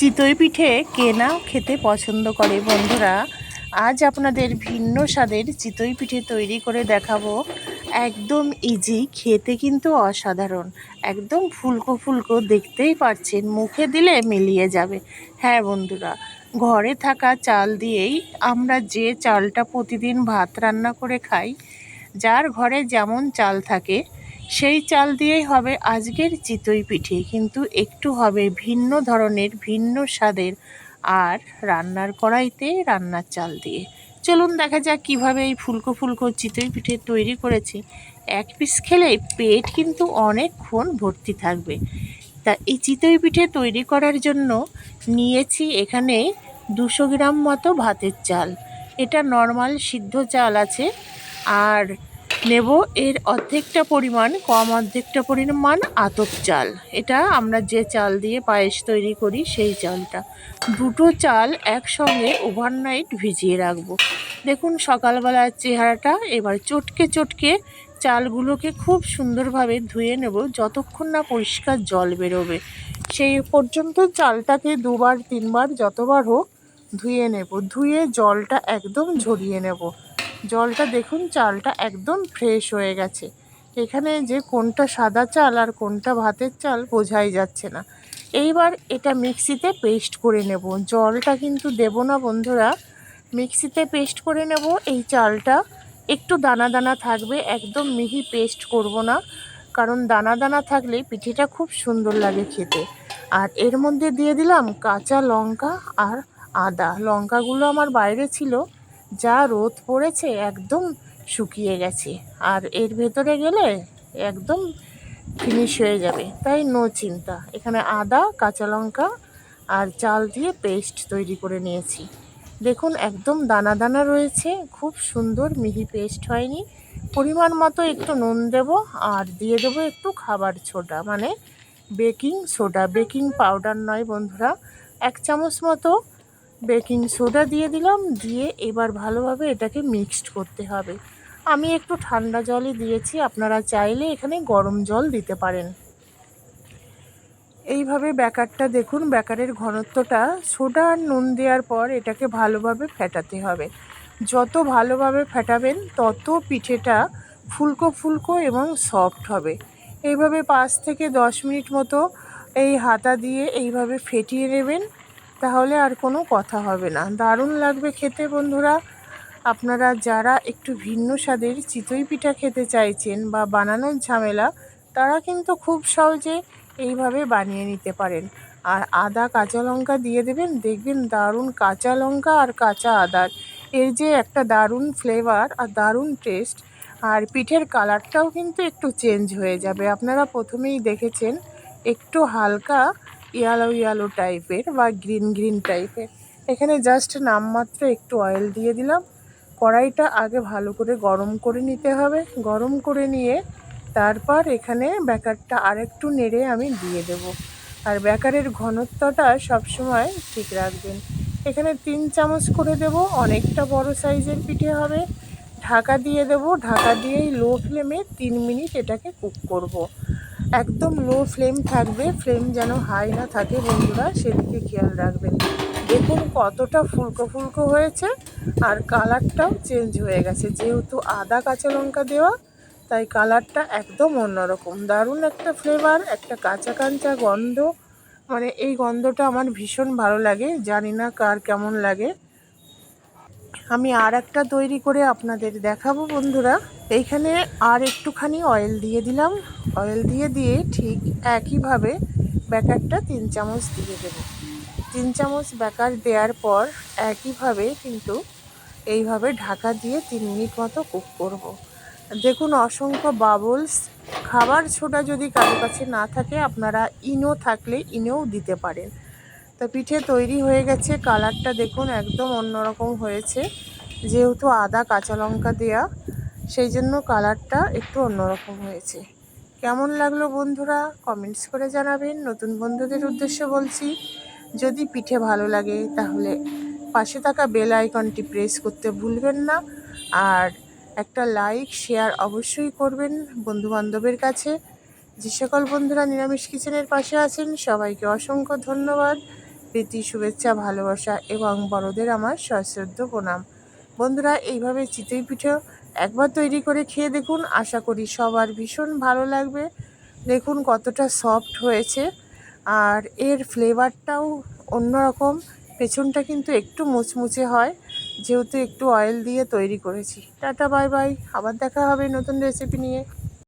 চিতই পিঠে কে না খেতে পছন্দ করে বন্ধুরা। আজ আপনাদের ভিন্ন স্বাদের চিতই পিঠে তৈরি করে দেখাবো। একদম ইজি খেতে কিন্তু অসাধারণ। একদম ফুলকো ফুলকো দেখতেই পাচ্ছেন মুখে দিলে মিলিয়ে যাবে। হ্যাঁ বন্ধুরা, ঘরে থাকা চাল দিয়েই আমরা যে চালটা প্রতিদিন ভাত রান্না করে খাই, যার ঘরে যেমন চাল থাকে সেই চাল দিয়েই হবে আজকের চিতই পিঠে, কিন্তু একটু হবে ভিন্ন ধরনের, ভিন্ন স্বাদের আর রান্নার কড়াইতে রান্নার চাল দিয়ে। চলুন দেখা যাক কীভাবে এই ফুলকো ফুলকো চিতই পিঠে তৈরি করেছি। এক পিস খেলে পেট কিন্তু অনেকক্ষণ ভর্তি থাকবে। তা এই চিতই পিঠে তৈরি করার জন্য নিয়েছি এখানে দুশো গ্রাম মতো ভাতের চাল। এটা নর্মাল সিদ্ধ চাল আছে। আর নেব। এর অর্ধেকটা পরিমাণ, কম অর্ধেকটা পরিমাণ আতপ চাল। এটা আমরা যে চাল দিয়ে পায়েস তৈরি করি, সেই চালটা। দুটো চাল একসঙ্গে ওভারনাইট ভিজিয়ে রাখব। দেখুন সকালবেলার চেহারাটা, এবার চটকে চটকে চালগুলোকে খুব সুন্দরভাবে ধুয়ে নেব, যতক্ষণ না পরিষ্কার জল বেরোবে। সেই পর্যন্ত চালটাকে দুবার, তিনবার, যতবার হোক ধুয়ে নেব। ধুয়ে জলটা একদম ঝরিয়ে নেব। জলটা দেখুন, চালটা একদম ফ্রেশ হয়ে গেছে। এখানে যে কোনটা সাদা চাল আর কোনটা ভাতের চাল বোঝাই যাচ্ছে না। এইবার এটা মিক্সিতে পেস্ট করে নেব। জলটা কিন্তু দেব না বন্ধুরা। মিক্সিতে পেস্ট করে নেব। এই চালটা একটু দানা দানা থাকবে, একদম মিহি পেস্ট করব না। কারণ দানা দানা থাকলে পিঠেটা খুব সুন্দর লাগে খেতে। আর এর মধ্যে দিয়ে দিলাম কাঁচা লঙ্কা আর আদা। লঙ্কাগুলো আমার বাইরে ছিল। যা রোদ পড়েছে একদম শুকিয়ে গেছে। আর এর ভেতরে গেলে একদম ফিনিশ হয়ে যাবে। তাই নো চিন্তা। এখানে আদা, কাঁচা লঙ্কা আর চাল দিয়ে পেস্ট তৈরি করে নিয়েছি। দেখুন, একদম দানা দানা রয়েছে। খুব সুন্দর মিহি পেস্ট হয়নি। পরিমাণ মতো একটু নুন দেব আর দিয়ে দেবো একটু খাবার ছোটা মানে বেকিং সোডা বেকিং পাউডার নয় বন্ধুরা, এক চামচ মতো বেকিং সোডা দিয়ে দিলাম, দিয়ে এবার ভালোভাবে এটাকে মিক্সড করতে হবে। আমি একটু ঠান্ডা জলই দিয়েছি, আপনারা চাইলে এখানে গরম জল দিতে পারেন। এইভাবে ব্যাকারটা দেখুন, ব্যাকারের ঘনত্বটা সোডা আর নুন দেওয়ার পর এটাকে ভালোভাবে ফেটাতে হবে। যত ভালোভাবে ফেটাবেন, তত পিঠেটা ফুলকো ফুলকো এবং সফট হবে। এইভাবে পাঁচ থেকে দশ মিনিট মতো এই হাতা দিয়ে এইভাবে ফেটিয়ে নেবেন। তাহলে আর কোনো কথা হবে না। দারুণ লাগবে খেতে বন্ধুরা। আপনারা যারা একটু ভিন্ন স্বাদের চিতই পিঠা খেতে চাইছেন বা বানানোর ঝামেলা, তারা কিন্তু খুব সহজে এইভাবে বানিয়ে নিতে পারেন। আর আদা, কাঁচা লঙ্কা দিয়ে দেবেন, দেখবেন দারুণ কাঁচা লঙ্কা আর কাঁচা আদার এর যে একটা দারুণ ফ্লেভার আর দারুণ টেস্ট আর পিঠের কালারটাও কিন্তু একটু চেঞ্জ হয়ে যাবে। আপনারা প্রথমেই দেখেছেন, একটু হালকা ইয়ালো ইয়ালো টাইপের বা গ্রিন গ্রিন টাইপের এখানে জাস্ট নামমাত্র একটু অয়েল দিয়ে দিলাম। কড়াইটা আগে ভালো করে গরম করে নিতে হবে। গরম করে নিয়ে তারপর এখানে ব্যাকারটা আরেকটু নেড়ে আমি দিয়ে দেব। আর ব্যাকারের ঘনত্বটা সবসময় ঠিক রাখবেন। এখানে তিন চামচ করে দেব, অনেকটা বড় সাইজের পিঠে হবে। ঢাকা দিয়ে দেব। ঢাকা দিয়েই লো ফ্লেমে তিন মিনিট এটাকে কুক করব। একদম লো ফ্লেম থাকবে ফ্লেম যেন হাই না থাকে বন্ধুরা, সেদিকে খেয়াল রাখবেন। দেখুন কতটা ফুলকো ফুলকো হয়েছে, আর কালারটাও চেঞ্জ হয়ে গেছে। যেহেতু আদা, কাঁচা লঙ্কা দেওয়া, তাই কালারটা একদম অন্যরকম। দারুণ একটা ফ্লেভার একটা কাঁচা কাঁচা গন্ধ। মানে এই গন্ধটা আমার ভীষণ ভালো লাগে, জানি না কার কেমন লাগে। আমি আর একটা তৈরি করে আপনাদের দেখাবো বন্ধুরা। এইখানে আর একটুখানি অয়েল দিয়ে দিলাম। অয়েল দিয়ে দিয়ে ঠিক একইভাবে ব্যাটারটা তিন চামচ দিয়ে দেব। তিন চামচ ব্যাকার দেওয়ার পর একইভাবে কিন্তু এইভাবে ঢাকা দিয়ে তিন মিনিট মতো কুক করব। দেখুন, অসংখ্য বাবলস খাবার ছোটা যদি কারও কাছে না থাকে, আপনারা ইনো থাকলে ইনোও দিতে পারেন। তো পিঠে তৈরি হয়ে গেছে। কালারটা দেখুন, একদম অন্যরকম হয়েছে। যেহেতু আদা, কাঁচা লঙ্কা দেয়া সেই জন্য কালারটা একটু অন্যরকম হয়েছে। কেমন লাগল বন্ধুরা? কমেন্টস করে জানাবেন। নতুন বন্ধুদের উদ্দেশ্যে বলছি, যদি পিঠে ভালো লাগে, তাহলে পাশে থাকা বেল আইকনটি প্রেস করতে ভুলবেন না। আর একটা লাইক, শেয়ার অবশ্যই করবেন বন্ধুবান্ধবের কাছে। যে সকল বন্ধুরা নিরামিষ কিচেনের পাশে আছেন, সবাইকে অসংখ্য ধন্যবাদ। প্রীতি, শুভেচ্ছা, ভালোবাসা এবং বড়দের আমার সশ্রদ্ধ প্রণাম। বন্ধুরা, এইভাবে চিতই পিঠে একবার তৈরি করে খেয়ে দেখুন। আশা করি সবার ভীষণ ভালো লাগবে। দেখুন কতটা সফট হয়েছে। আর এর ফ্লেভারটাও অন্যরকম। পেছনটা কিন্তু একটু মুচমুচে হয়। যেহেতু একটু অয়েল দিয়ে তৈরি করেছি। টাটা বাই বাই আবার দেখা হবে নতুন রেসিপি নিয়ে।